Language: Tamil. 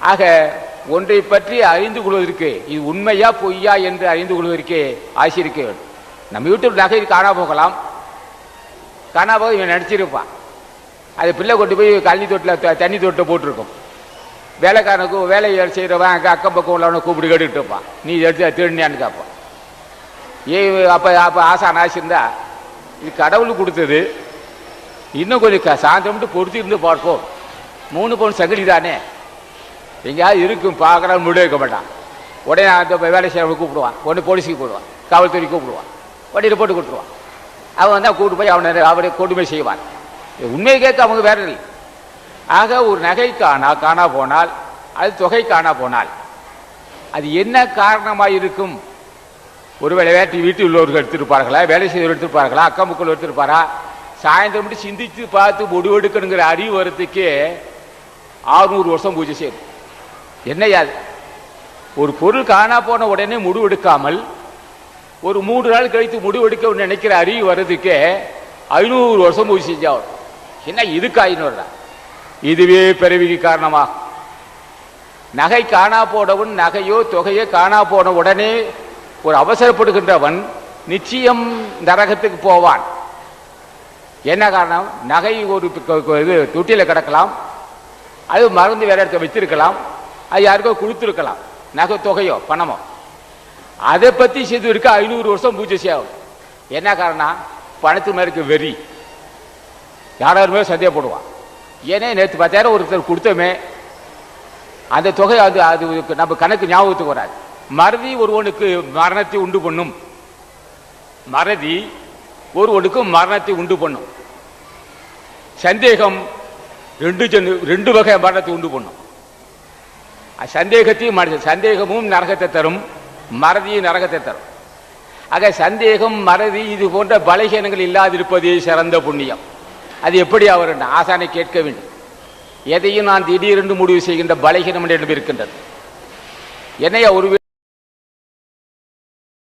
ஆக ஒன்றை பற்றி அறிந்து கொள்வதற்கு இது உண்மையா பொய்யா என்று அறிந்து கொள்வதற்கு ஆசிரிக்க வேண்டும். நம்ம வீட்டு நகை காணா போகலாம். காணா போக இவன் நினச்சிருப்பான் அது பிள்ளை கொண்டு போய் கழனி தொட்டில் தண்ணி தொட்டை போட்டிருக்கும். வேலைக்காரனுக்கு வேலை செய்கிறவன் அங்கே அக்கம் பக்கம் உள்ளவனை கூப்பிட்டு கேட்டுக்கிட்டு இருப்பான். நீ எடுத்து திருநியான்னு கேட்பான். ஏ அப்போ அப்போ ஆசான் ஆசிருந்தா இது கடவுள் கொடுத்தது. இன்னும் கொஞ்சம் சாயந்தரம் பொறுத்து இருந்து பார்ப்போம். மூணு பவுன் சங்கிலி தானே? எங்கேயாவது இருக்கும் பார்க்குறான் முடிவு வைக்க மாட்டான். உடனே அந்த வேலை செய்யறவங்க கூப்பிடுவான். உடனே போலீஸுக்கு கூப்பிடுவான் காவல்துறை கூப்பிடுவான். உடனே ரிப்போர்ட் கொடுத்துருவான். அவன் வந்தால் கூப்பிட்டு போய் அவனை அவரை கொடுமை செய்வான். உண்மையை கேட்க அவங்க வேற இல்லை. ஆக ஒரு நகை காணா காணா போனால் அது தொகை காணா போனால் அது என்ன காரணமாக இருக்கும்? ஒருவேளை வேட்டி வீட்டில் உள்ளவர்கள் எடுத்திருப்பார்களா? வேலை செய்தவர் எடுத்திருப்பார்களா? அக்கம் பக்கம் எடுத்திருப்பாரா? சாயந்தரம் மட்டும் சிந்தித்து பார்த்து முடிவெடுக்கணுங்கிற அறிவு வரத்துக்கே ஆறுநூறு வருஷம் பூஜை செய்யணும். என்னையா ஒரு பொருள் காணா போன உடனே முடிவெடுக்காமல் ஒரு மூன்று நாள் கழித்து முடிவெடுக்க நினைக்கிற அறிவு வர்றதுக்கே ஐநூறு வருஷம் போய் செஞ்சாவும் என்ன இதுக்கு ஐநூறு இதுவே பிறவிக்கு காரணமா? நகை காணா போனவன் நகையோ தொகையோ காணா போன உடனே ஒரு அவசரப்படுகின்றவன் நிச்சயம் நரகத்துக்கு போவான். என்ன காரணம்? நகை ஒரு இது தொட்டியில் கிடக்கலாம். அது மறந்து வேற இடத்துல வச்சிருக்கலாம் அது யாருக்கோ கொடுத்துருக்கலாம். நகை தொகையோ பணமோ. அதை பத்தி செய்து இருக்க ஐநூறு வருஷம் பூஜை செய்யும் என்ன காரணம் பணத்து மேல வெறி. யாராருமே சந்தேகப்படுவான். ஏனே நேற்று பத்தாயிரம் ஒருத்தர் கொடுத்தோமே அந்த தொகை அது அது நம்ம கணக்கு ஞாபகத்துக்கு வராது. மறதி ஒருவனுக்கு மரணத்தை உண்டு பண்ணும். மறதி ஒருவனுக்கு மரணத்தை உண்டு பண்ணும். சந்தேகம் ரெண்டு ஜன்னு- ரெண்டு வகை மரணத்தை உண்டு பண்ணும். சந்தேகத்தையும் சந்தேகமும் நரகத்தை தரும் மறதியும் நரகத்தை தரும். ஆக சந்தேகம் மறதி இது போன்ற பலகீனங்கள் இல்லாதிருப்பதே சிறந்த புண்ணியம். அது எப்படி அவர் ஆசானை கேட்க வேண்டும். எதையும் நான் திடீரென்று முடிவு செய்கின்ற பலகீனம் என்று இருக்கின்றது. என்னையா ஒரு